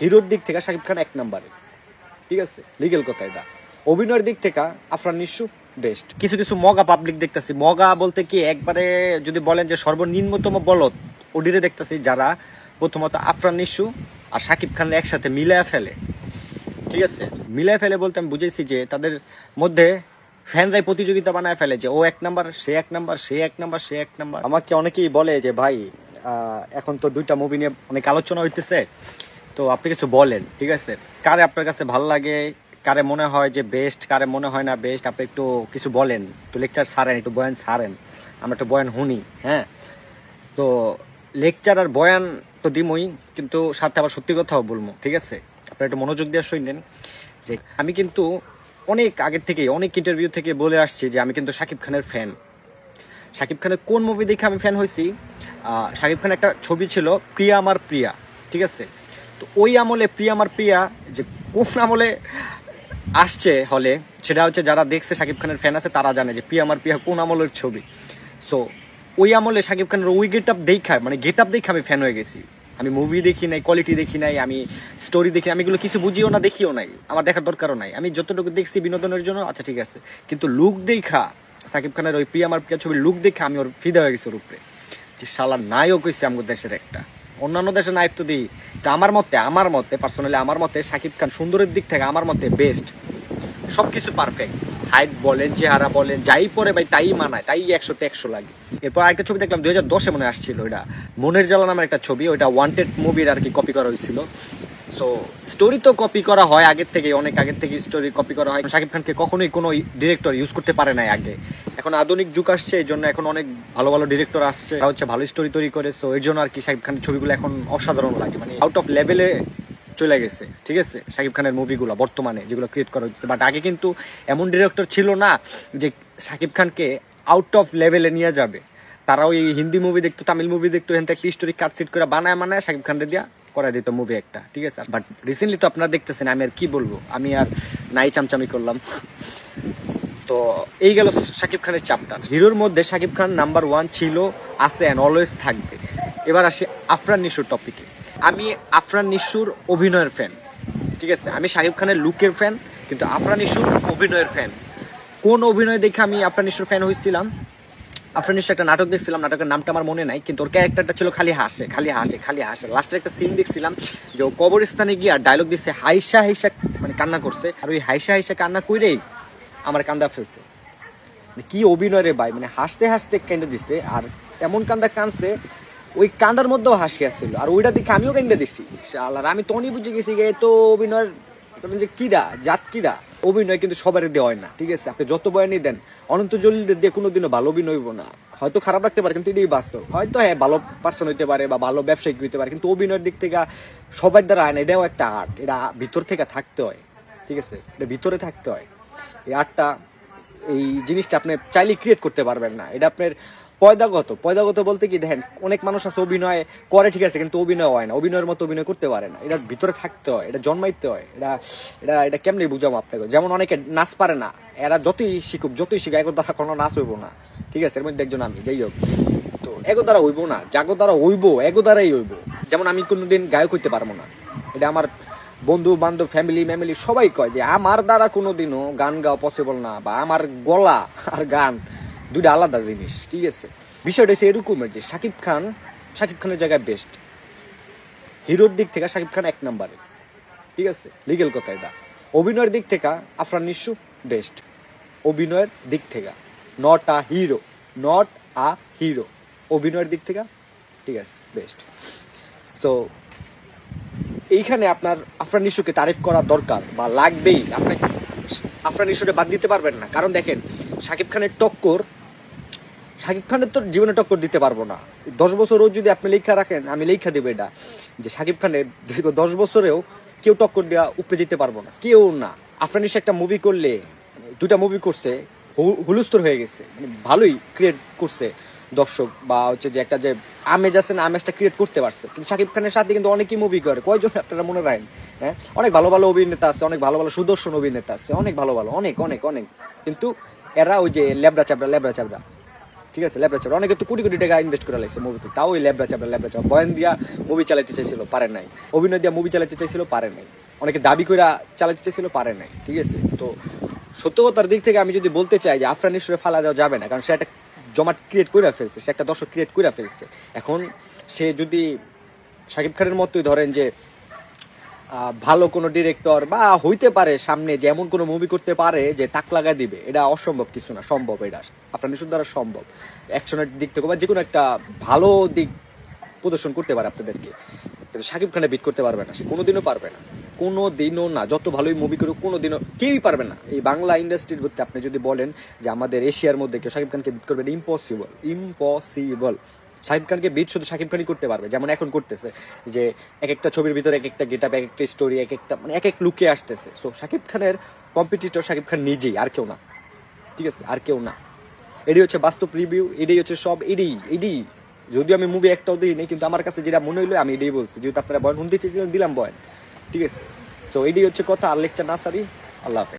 হিরোর দিক থেকে শাকিব খান এক নম্বরে। ঠিক আছে? লিগেল কথা এটা। অভিনয়ের দিক থেকে আফরান নিশু বেস্ট কিছু কিছু মগা পাবলিক দেখতেছি। মগা বলতে কি, একবারে যদি বলেন যে সর্বনিম্নতম বলদ, ওডিরে দেখতেছি যারা প্রথমত আফরান নিশু আর শাকিব খানের একসাথে মিলায় ফেলে। ঠিক আছে? মিলায় ফেলে বলতে আমি বুঝেছি যে তাদের মধ্যে ফ্যানরাই প্রতিযোগিতা বানায় ফেলে যে ও এক নাম্বার, সে এক নাম্বার, সে এক নাম্বার, সে এক নাম্বার। আমাকে অনেকেই বলে যে, ভাই এখন তো দুইটা মুভি নিয়ে অনেক আলোচনা হইতেছে। তো আপনি কিছু বলেন, ঠিক আছে? কারে আপনার কাছে ভালো লাগে? কারে মনে হয় যে বেস্ট কারে মনে হয় না বেস্ট আপনি একটু কিছু বলেন, একটু লেকচার সারেন, একটু বয়ান সারেন। আমরা একটু বয়ান শুনি হ্যাঁ? তো লেকচার আর বয়ান তো দিমই, কিন্তু সাথে আবার সত্যি কথাও বলব, ঠিক আছে? আপনারা একটু মনোযোগ দিয়ে শুনলেন যে আমি কিন্তু অনেক আগের থেকে অনেক ইন্টারভিউ থেকে বলে আসছি যে আমি কিন্তু শাকিব খানের ফ্যান শাকিব খানের কোন মুভি দেখে আমি ফ্যান হয়েছি? শাকিব খানের একটা ছবি ছিল, প্রিয়া আমার প্রিয়া, ঠিক আছে? তো ওই আমলে প্রিয়া আমার প্রিয়া, যে কোন আমলে আসছে হলে, সেটা হচ্ছে যারা দেখছে শাকিব খানের ফ্যান আছে, তারা জানে যে প্রিয়া আমার প্রিয়া কোন আমলের ছবি। সো ওই আমলে শাকিব খানের ওই গেট আপ দেখা মানে গেট আপ দেখে আমি ফ্যান হয়ে গেছি। আমি মুভি দেখি নাই কোয়ালিটি দেখি নাই, আমি স্টোরি দেখি আমি এগুলো কিছু বুঝিও না, দেখিও নাই, আমার দেখার দরকারও নাই। আমি যতটুকু দেখছি বিনোদনের জন্য আচ্ছা ঠিক আছে। কিন্তু লুক দেখা সাকিব খানের ওই প্রিয়া আমার প্রিয়া ছবির লুক দেখে আমি ওর ফিদা হয়ে গেছি ওর উপরে। যে শালা নায়ক হয়েছে আমাদের দেশের একটা। অন্যান্য দেশে নায়ক তো দিই। তো আমার মতে আমার মতে পার্সোনালি আমার মতে শাকিব খান সুন্দরের দিক থেকে আমার মতে বেস্ট সব কিছু পারফেক্ট হাইট বলেন, চেহারা বলেন, যাই পরে ভাই তাই মানায়, তাই একশোতে একশো লাগে। এরপর আরেকটা ছবি দেখলাম, দুই হাজার দশে মনে আসছিল ওইটা। মনের জ্বালা নামের একটা ছবি, ওইটা ওয়ান্টেড মুভির আর কি কপি করা হয়েছিল। সো স্টোরি তো কপি করা হয় আগের থেকে অনেক আগের থেকে স্টোরি কপি করা হয়। শাকিব খানকে কখনোই কোনো ডিরেক্টর ইউজ করতে পারে নাই আগে। এখন আধুনিক যুগ আসছে, এই জন্য এখন অনেক ভালো ভালো ডিরেক্টর আসছে। হচ্ছে ভালো স্টোরি তৈরি করে সো এই জন্য আর কি শাকিব খানের ছবিগুলো এখন অসাধারণ লাগে। মানে আউট অফ লেভেলে চলে গেছে, ঠিক আছে? শাকিব খানের মুভিগুলো বর্তমানে যেগুলো ক্রিয়েট করা হচ্ছে বাট আগে কিন্তু এমন ডিরেক্টর ছিল না যে শাকিব খানকে আউট অফ লেভেলে নিয়ে যাবে। তারা ওই হিন্দি মুভি দেখতো, তামিল মুভি দেখতো, এখান থেকে স্টোরি কাটসিট করে বানায় বানায় শাকিব খানকে দিয়া করে দিত মুভি একটা, ঠিক আছে? বাট রিসেন্টলি তো আপনারা দেখতেছেন, আমি আর কি বলব? আমি আর নাই চামচামি করলাম। তো এই গেল শাকিব খানের চ্যাপ্টার হিরোর মধ্যে শাকিব খান নাম্বার ওয়ান ছিল, আছে অ্যান্ড অলওয়েজ থাকবে। এবার আসি আফরান নিশুর টপিকে আমি আফরান নিশুর অভিনয়ের ফ্যান ঠিক আছে? আমি শাকিব খানের লুকের ফ্যান কিন্তু আফরান নিশুর অভিনয়ের ফ্যান কোন অভিনয় দেখে আমি আফরান নিশুর ফ্যান হয়েছিলাম? আফরান নিশু একটা নাটক দেখছিলাম, নাটকের নামটা আমার মনে নাই, কিন্তু ওর ক্যারেক্টারটা ছিল খালি হাসে খালি হাসে খালি হাসে। লাস্টের একটা সিন দেখছিলাম, যে ও কবরস্থানে গিয়ে আর ডায়লগ দিচ্ছে হাইসা হাইসা মানে কান্না করছে। আর ওই হাইসা হাইসা, কান্না কইরেই আমার কান্দা ফেলছে। মানে কি অভিনয় রে ভাই মানে হাসতে হাসতে কেঁদে দিছে, আর এমন কান্দা কানছে ওই কান্দার মধ্যেও হাসি আসছিল আর ওইটা দেখে আমিও কেঁদে দিছি। শালার আমি তখনই বুঝে গেছি যে তো অভিনয়ের যে কিরা, জাত কিরা, অভিনয় কিন্তু সবার দিয়ে হয় না। ঠিক আছে? আপনি যত বয়ানই দেন, অনন্ত জলিলের দিয়ে কোনোদিনও ভালো অভিনয় হইব না। হয়তো খারাপ লাগতে পারে, কিন্তু এটাই বাস্তব। হয়তো হ্যাঁ ভালো পার্সন হইতে পারে বা ভালো ব্যবসায়িক হইতে পারে, কিন্তু অভিনয়ের দিক থেকে সবার দ্বারা হয় না এটাও একটা আর্ট এটা ভিতর থেকে থাকতে হয়। ঠিক আছে? এটা ভিতরে থাকতে হয়। এই আর্টটা এই জিনিসটা আপনি চাইলে ক্রিয়েট করতে পারবেন না। এটা আপনার পয়দাগত পয়দাগত বলতে কি, দেখেন, অনেক মানুষ আছে অভিনয় করে ঠিক আছে, কিন্তু অভিনয় হয় না, অভিনয়ের মতো অভিনয় করতে পারে না। এটার ভিতরে থাকতে হয়, এটা জন্মাইতে হয়, এটা এটা এটা কেমনি বুঝাবো আপনাকে? যেমন অনেকে নাচ পারে না, এরা যতই শিখুক যতই শিখুক একর দ্বারা কোনো নাচ হইব না, ঠিক আছে? এর মধ্যে একজন আমি, যাই হোক। তো এগো দ্বারা হইব না জাগো দ্বারা হইব এগো দ্বারাই হইব। যেমন আমি কোনোদিন গায়ক হইতে পারব না। এটা আমার বন্ধু, বান্ধব ফ্যামিলি ম্যামিলি সবাই কয় যে, আমার দ্বারা কোনোদিনও গান গাওয়া পসিবল না, বা আমার গলা আর গান দুইটা আলাদা জিনিস, ঠিক আছে? বিষয়টা হচ্ছে এরকমের যে শাকিব খান শাকিব খানের জায়গায় বেস্ট হিরোর দিক থেকে শাকিব খান এক নম্বরে, ঠিক আছে? লিগেল কথা এটা। অভিনয়ের দিক থেকে আফরান নিশু বেস্ট অভিনয়ের দিক থেকে not a hero not a hero অভিনয়ের দিক থেকে, ঠিক আছে বেস্ট সো এইখানে আপনার আফরান নিশুকে তারিফ করা দরকার, বা লাগবেই। আপনি আফরান নিশুকে বাদ দিতে পারবেন না। কারণ দেখেন শাকিব খানের টক্কর শাকিব খানের তো জীবনে টক্কর দিতে পারব না। দশ বছরও যদি আপনি লেখা রাখেন, আমি লেখা দেবো এটা, যে শাকিব খানের দীর্ঘ দশ বছরেও কেউ টক্কর দেওয়া উপরে যেতে পারব না। কেউ না। আফরান একটা মুভি করলে দুটা মুভি করছে, হু- হুলস্থুল হয়ে গেছে। মানে ভালোই ক্রিয়েট করছে দর্শক বা হচ্ছে যে একটা যে আমেজ আছে না আমেজটা ক্রিয়েট করতে পারছে। কিন্তু শাকিব খানের সাথে কিন্তু অনেকেই মুভি করে। কয়জন আপনারা মনে রাখেন? হ্যাঁ? অনেক ভালো ভালো অভিনেতা আছে, অনেক ভালো ভালো সুদর্শন অভিনেতা আছে, অনেক ভালো ভালো, অনেক অনেক অনেক। কিন্তু এরা ওই যে লেবড়া চাবড়া লেবড়া চাবড়া ঠিক আছে ল্যাবরা চাপড়া অনেকে তো কোটি কোটি টাকা ইনভেস্ট করে লাগছে মুভিতে তাও ওই ল্যাবরা চাপড়া ল্যাবরা চাপড়া বয়ান দিয়া মুভি চালাতে চাইছিল, পারে নাই। অভিনয় দিয়া মুভি চালাতে চাইছিল, পারে নাই। অনেকে দাবি করে চালাতে চাইছিল, পারে নাই। ঠিক আছে, তো সত্যতার দিক থেকে আমি যদি বলতে চাই যে আফরান ঈশ্বরে ফালা দেওয়া যাবে না, কারণ সে একটা জমাট ক্রিয়েট করে ফেলছে, সে একটা দর্শক ক্রিয়েট করে ফেলছে। এখন সে যদি শাকিব খানের মতোই ধরেন যে ভালো কোনো ডিরেক্টর বা হইতে পারে সামনে যে এমন কোনো মুভি করতে পারে যে তাক লাগা দিবে। এটা অসম্ভব কিছু না, সম্ভব এটা। আপনার নিশুর দ্বারা সম্ভব। অ্যাকশনের দিক থেকে বা যে কোনো একটা ভালো দিক প্রদর্শন করতে পারে আপনাদেরকে। কিন্তু শাকিব খানে বিট করতে পারবে না, সে কোনোদিনও পারবে না। কোনো দিনও না, যত ভালোই মুভি করুক কোনো দিনও কেউই পারবে না। এই বাংলা ইন্ডাস্ট্রির মধ্যে আপনি যদি বলেন যে আমাদের এশিয়ার মধ্যে কেউ শাকিব খানকে বিট করবে ইম্পসিবল ইম্পসিবল শাকিব খানকে বিট শুধু শাকিব খানই করতে পারবে, যেমন এখন করতেছে, যে এক একটা ছবির ভিতরে এক একটা গেট এক একটা স্টোরি এক একটা মানে এক এক লুকে আসতেছে। সো শাকিব খানের কম্পিটিটর শাকিব খান নিজেই, আর কেউ না। ঠিক আছে? আর কেউ না। এটাই হচ্ছে বাস্তব রিভিউ এটাই হচ্ছে সব, এটাই এটাই। যদিও আমি মুভি একটাও নাই কিন্তু আমার কাছে যেটা মনে হইল, আমি এটাই বলছি। যেহেতু আপনারা বয়ান শুনতে চেয়েছিলেন, দিলাম বয়ান। ঠিক আছে? সো এটাই হচ্ছে কথা আর লেকচার না সারি আল্লাহ হাফেজ।